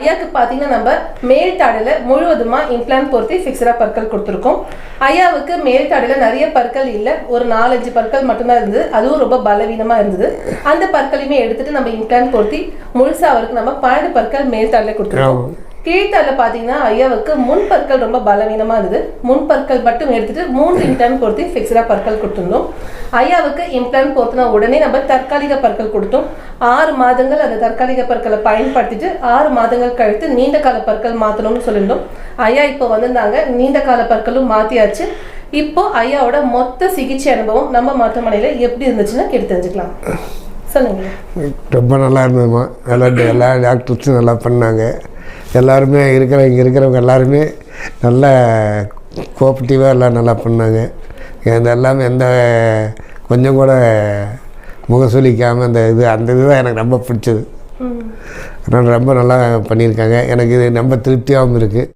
ஐயாக்கு பார்த்தீங்கன்னா நம்ம மேல் தாடையில் முழுவதுமாக இம்ப்ளான் பொருத்தி ஃபிக்ஸடாக பற்கள் கொடுத்துருக்கோம். ஐயாவுக்கு மேல் தாடையில் நிறைய பற்கள் இல்லை. ஒரு நாலஞ்சு பற்கள் மட்டும்தான் இருந்தது. அதுவும் ரொம்ப பலவீனமாக இருந்தது. அந்த பற்களையுமே எடுத்துட்டு நம்ம இம்ப்ளான் பொருத்தி முழுசாக அவருக்கு நம்ம பன்னெண்டு பற்கள் மேல் தாடையில் கொடுத்துருக்கோம். கீழ்த்தால பார்த்தீங்கன்னா ஐயாவுக்கு முன் பற்கள் ரொம்ப பலவீனமாக இருந்தது. முன் பற்கள் மட்டும் எடுத்துட்டு மூன்று இன்டர்ன் பொருத்தி ஃபிக்ஸ்டாக பற்கள் கொடுத்துருந்தோம். ஐயாவுக்கு இம்ப்ளான் பொருத்தின உடனே நம்ம தற்காலிக பற்கள் கொடுத்தோம். ஆறு மாதங்கள் அந்த தற்காலிக பற்களை பயன்படுத்திட்டு ஆறு மாதங்கள் கழித்து நீண்ட கால பற்கள் மாற்றணும்னு சொல்லியிருந்தோம். ஐயா இப்போ வந்திருந்தாங்க. நீண்ட கால பற்களும் மாற்றியாச்சு இப்போ ஐயாவோட மொத்த சிகிச்சை அனுபவம் நம்ம மருத்துவமனையில் எப்படி இருந்துச்சுன்னா கேட்டு தெரிஞ்சுக்கலாம். சொல்லுங்க. ரொம்ப நல்லா இருந்ததுமா நல்லா எல்லா டாக்டர்ஸும் நல்லா பண்ணாங்க. எல்லாருமே இருக்கிற இங்கே இருக்கிறவங்க எல்லாருமே நல்ல கோஆப்டிவாக எல்லாம் நல்லா பண்ணாங்க. இது எல்லாமே எந்த கொஞ்சம் கூட முகசொலிக்காமல் அந்த இது அந்த இதுதான் எனக்கு ரொம்ப பிடிச்சது. அதனால் ரொம்ப நல்லா பண்ணியிருக்காங்க. எனக்கு இது ரொம்ப திருப்தியாகவும் இருக்குது